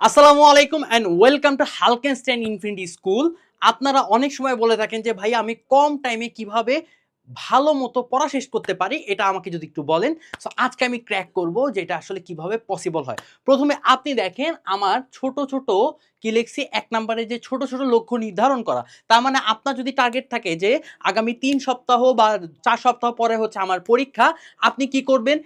আসসালামু আলাইকুম and welcome to Halkenstein infinity school আপনারা অনেক সময় বলে থাকেন যে, ভাই, আমি কম টাইমে কীভাবে ভালো মতো পড়া শেষ করতে পারি? এটা আমাকে যদি একটু বলেন। সো আজকে আমি ক্র্যাক করব যে এটা আসলে কীভাবে পসিবল হয়। প্রথমে আপনি দেখেন আমার ছোট ছোট কি লিখছি? এক নম্বরে যে ছোট ছোট লক্ষ্য নির্ধারণ করা। তার মানে আপনার যদি টার্গেট থাকে যে, আগামী তিন সপ্তাহ বা চার সপ্তাহ পরে হচ্ছে আমার পরীক্ষা, আপনি কি করবেন?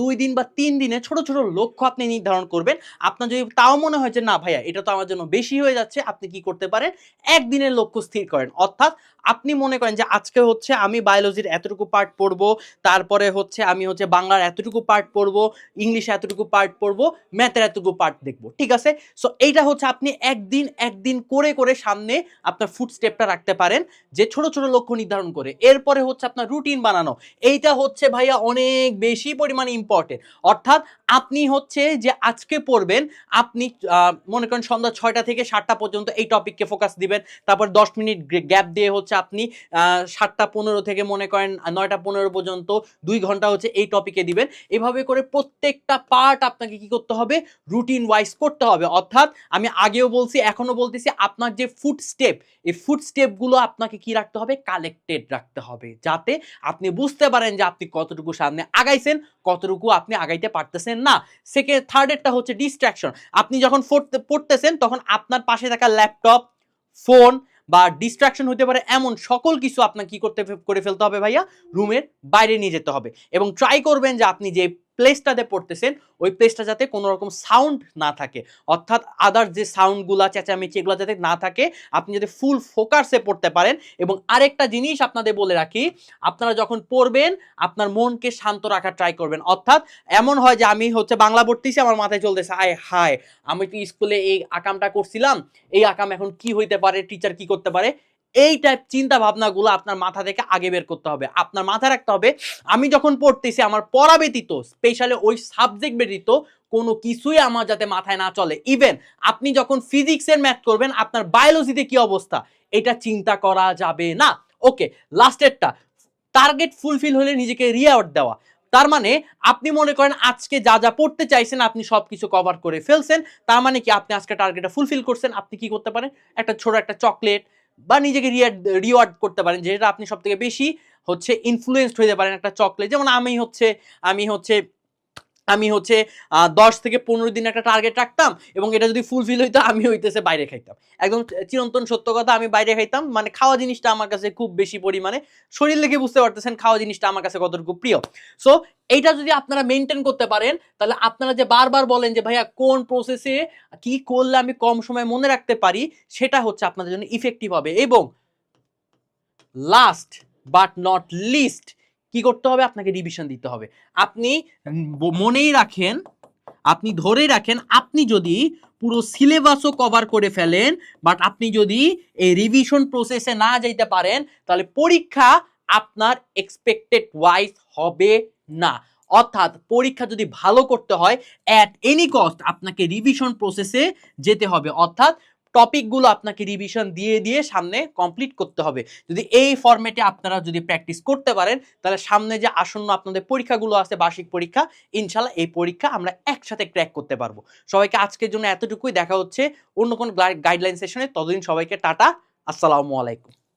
দুই দিন বা তিন দিনে ছোট ছোট লক্ষ্য আপনি নির্ধারণ করবেন। আপনার যদি তাও মনে হয় যে, না ভাইয়া, এটা তো আমার জন্য বেশি হয়ে যাচ্ছে আপনি কি করতে পারেন? একদিনের লক্ষ্য স্থির করেন। অর্থাৎ আপনি মনে করেন যে, আজকে হচ্ছে আমি বায়োলজির এতটুকু পার্ট পড়ব, তারপরে হচ্ছে আমি হচ্ছে বাংলার এতটুকু পার্ট পড়ব ইংলিশে এতটুকু পার্ট পড়ব ম্যাথের এতটুকু পার্ট দেখব ঠিক আছে? সো এইটা হচ্ছে আপনি একদিন একদিন করে করে সামনে আপনার ফুড স্টেপটা রাখতে পারেন, যে ছোট ছোট লক্ষ্য নির্ধারণ করে। এরপরে হচ্ছে আপনার রুটিন বানানো। এইটা হচ্ছে ভাইয়া অনেক বেশি পরিমাণে ইম্পর্টেন্ট অর্থাৎ আপনি হচ্ছে যে আজকে পড়বেন, আপনি মনে করেন সন্ধ্যা ছয়টা থেকে সাতটা পর্যন্ত এই টপিককে ফোকাস দিবেন। তারপর দশ মিনিট গ্যাপ দিয়ে হচ্ছে আপনি সাতটা পনেরো থেকে মনে করেন নয়টা পনেরো পর্যন্ত দুই ঘণ্টা হচ্ছে এই টপিকে দিবেন। এভাবে করে প্রত্যেকটা পার্ট আপনাকে কি করতে হবে? রুটিন ওয়াইজ করতে হবে। অর্থাৎ আমি আগেও বলছি এখনও বলতেছি, আপনার যে ফুড স্টেপ এই ফুড স্টেপগুলো আপনাকে কি রাখতে হবে? কালেক্টেড রাখতে হবে। যাতে আপনি বুঝতে পারেন যে আপনি কতটুকু সামনে আগাইছেন কতটুকু আপনি আগাইতে পারতেছেন না। সেকেন্ড থার্ডেরটা হচ্ছে ডিস্ট্রাকশন আপনি যখন পড়তে- পড়তেছেন, তখন আপনার পাশে থাকা ল্যাপটপ ফোন বা ডিস্ট্রাকশন হতে পারে এমন সকল কিছু আপনাকে কি করতে, করে ফেলতে হবে ভাইয়া? রুমের বাইরে নিয়ে যেতে হবে। এবং ট্রাই করবেন যে আপনি যে প্লেসটাতে পড়তেছেন, ওই প্লেসটা যাতে কোনো রকম সাউন্ড না থাকে। অর্থাৎ আদার যে সাউন্ডগুলো চেঁচামেচি এগুলো যাতে না থাকে, আপনি যদি ফুল ফোকাসে পড়তে পারেন। এবং আরেকটা জিনিস আপনাদের বলে রাখি, আপনারা যখন পড়বেন, আপনার মনকে শান্ত রাখার ট্রাই করবেন। অর্থাৎ এমন হয় যে আমি হচ্ছে বাংলা পড়তেছি, আমার মাথায় চলতেছে, আয় হায়, আমি তো স্কুলে এই আকামটা করছিলাম, এই আকাম এখন কি হইতে পারে টিচার কি করতে পারে? এই টাইপ চিন্তা ভাবনাগুলো আপনার মাথা থেকে আগে বের করতে হবে। আপনার মাথায় রাখতে হবে, আমি যখন পড়তেছি, আমার পড়া ব্যতীত স্পেশালি ওই সাবজেক্ট ব্যতীত কোনো কিছুই আমার যাতে মাথায় না চলে। ইভেন আপনি যখন ফিজিক্সের ম্যাথ করবেন, আপনার বায়োলজিতে কি অবস্থা? এটা চিন্তা করা যাবে না। ওকে লাস্টেরটা টার্গেট ফুলফিল হলে নিজেকে রিওয়ার্ড দেওয়া। তার মানে আপনি মনে করেন আজকে যা যা পড়তে চাইছেন, আপনি সব কিছু কভার করে ফেলছেন। তার মানে কি, আপনি আজকে টার্গেটটা ফুলফিল করছেন। আপনি কি করতে পারেন? একটা ছোট একটা চকলেট বা নিজেকে রিওয়ার্ড করতে পারেন, যেটা আপনি সব থেকে বেশি হচ্ছে ইনফ্লুয়েসড হতে পারেন একটা চকলেট। যেমন আমি হচ্ছে আমি হচ্ছে আমি হচ্ছে দশ থেকে পনেরো দিন একটা টার্গেট রাখতাম এবং এটা যদি ফুলফিল হইতো, আমি হইতেছে বাইরে খাইতাম। একদম চিরন্তন সত্য কথা, আমি বাইরে খাইতাম। মানে খাওয়া জিনিসটা আমার কাছে খুব বেশি পরিমাণে, শরীর লেগে বুঝতে পারতেছেন খাওয়া জিনিসটা আমার কাছে কতটুকু প্রিয়। সো এইটা যদি আপনারা মেনটেন করতে পারেন, তাহলে আপনারা যে বারবার বলেন যে, ভাইয়া, কোন প্রসেসে কি করলে আমি কম সময় মনে রাখতে পারি? সেটা হচ্ছে আপনাদের জন্য ইফেক্টিভ হবে। এবং লাস্ট বাট নট লিস্ট কি করতে হবে? আপনাকে রিভিশন দিতে হবে। আপনি মনেই রাখেন, আপনি ধরে রাখেন, আপনি যদি পুরো সিলেবাসও কভার করে ফেলেন বাট আপনি যদি এই রিভিশন প্রসেসে না যাইতে পারেন, তাহলে পরীক্ষা আপনার এক্সপেক্টেড ওয়াইজ হবে না। অর্থাৎ পরীক্ষা যদি ভালো করতে হয় অ্যাট এনি কস্ট আপনাকে রিভিশন প্রসেসে যেতে হবে। অর্থাৎ টপিকগুলো আপনাকে রিভিশন দিয়ে দিয়ে সামনে কমপ্লিট করতে হবে। যদি এই ফর্মেটে আপনারা যদি প্র্যাকটিস করতে পারেন, তাহলে সামনে যে আসন্ন আপনাদের পরীক্ষাগুলো আছে, বার্ষিক পরীক্ষা ইনশাল্লাহ এই পরীক্ষা আমরা একসাথে ক্র্যাক করতে পারব। সবাইকে আজকের জন্য এতটুকুই। দেখা হচ্ছে অন্য কোনো গাইডলাইন সেশনে ততদিন সবাইকে টাটা। আসসালামু আলাইকুম।